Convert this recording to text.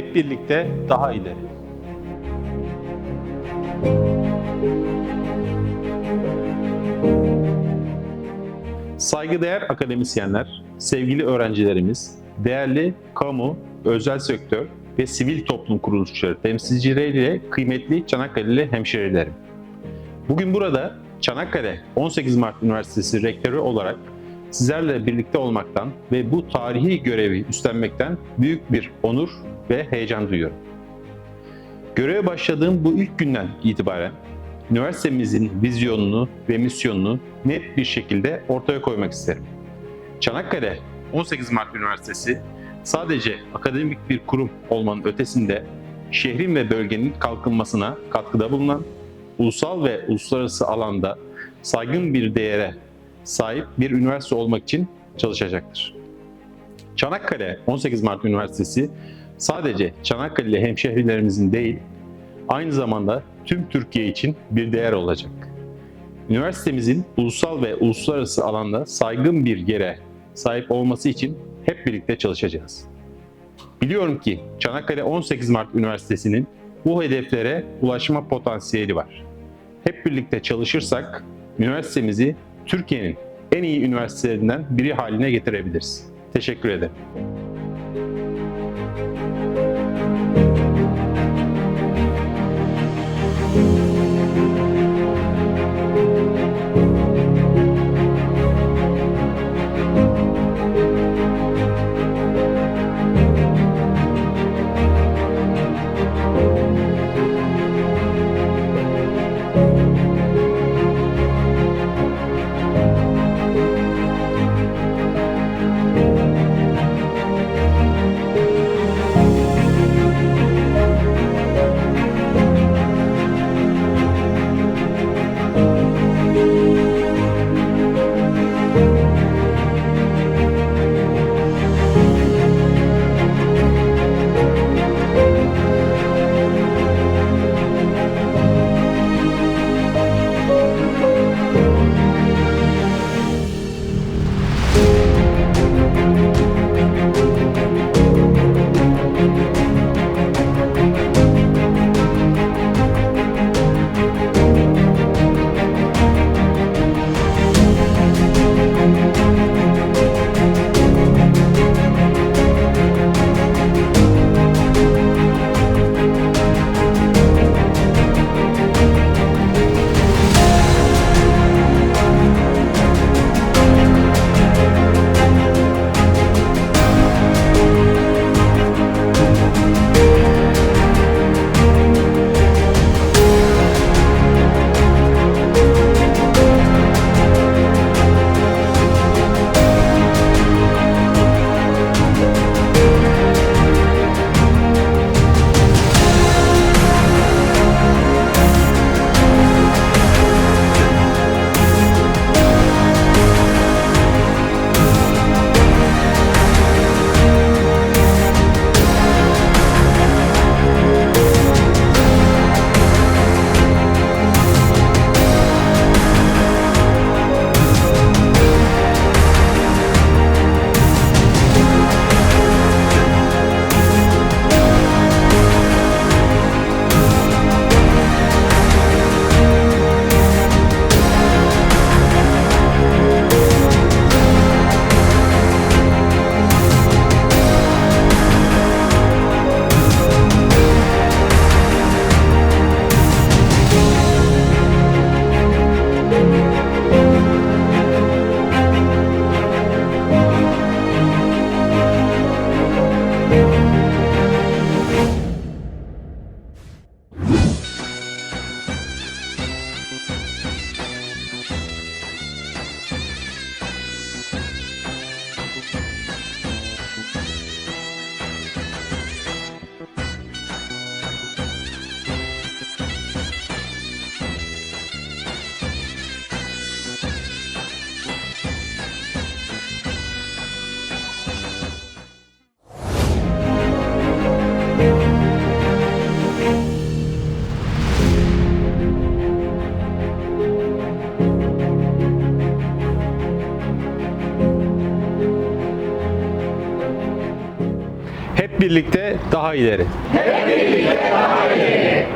Hep birlikte daha ileri. Saygıdeğer akademisyenler, sevgili öğrencilerimiz, değerli kamu, özel sektör ve sivil toplum kuruluşları temsilcileriyle kıymetli Çanakkale'li hemşerilerim. Bugün burada Çanakkale 18 Mart Üniversitesi Rektörü olarak sizlerle birlikte olmaktan ve bu tarihi görevi üstlenmekten büyük bir onur ve heyecan duyuyorum. Göreve başladığım bu ilk günden itibaren üniversitemizin vizyonunu ve misyonunu net bir şekilde ortaya koymak isterim. Çanakkale 18 Mart Üniversitesi sadece akademik bir kurum olmanın ötesinde şehrin ve bölgenin kalkınmasına katkıda bulunan, ulusal ve uluslararası alanda saygın bir değere sahip bir üniversite olmak için çalışacaktır. Çanakkale 18 Mart Üniversitesi sadece Çanakkale'li hemşehrilerimizin değil, aynı zamanda tüm Türkiye için bir değer olacak. Üniversitemizin ulusal ve uluslararası alanda saygın bir yere sahip olması için hep birlikte çalışacağız. Biliyorum ki Çanakkale 18 Mart Üniversitesi'nin bu hedeflere ulaşma potansiyeli var. Hep birlikte çalışırsak üniversitemizi Türkiye'nin en iyi üniversitelerinden biri haline getirebiliriz. Teşekkür ederim. birlikte daha ileri. Hep birlikte daha ileri.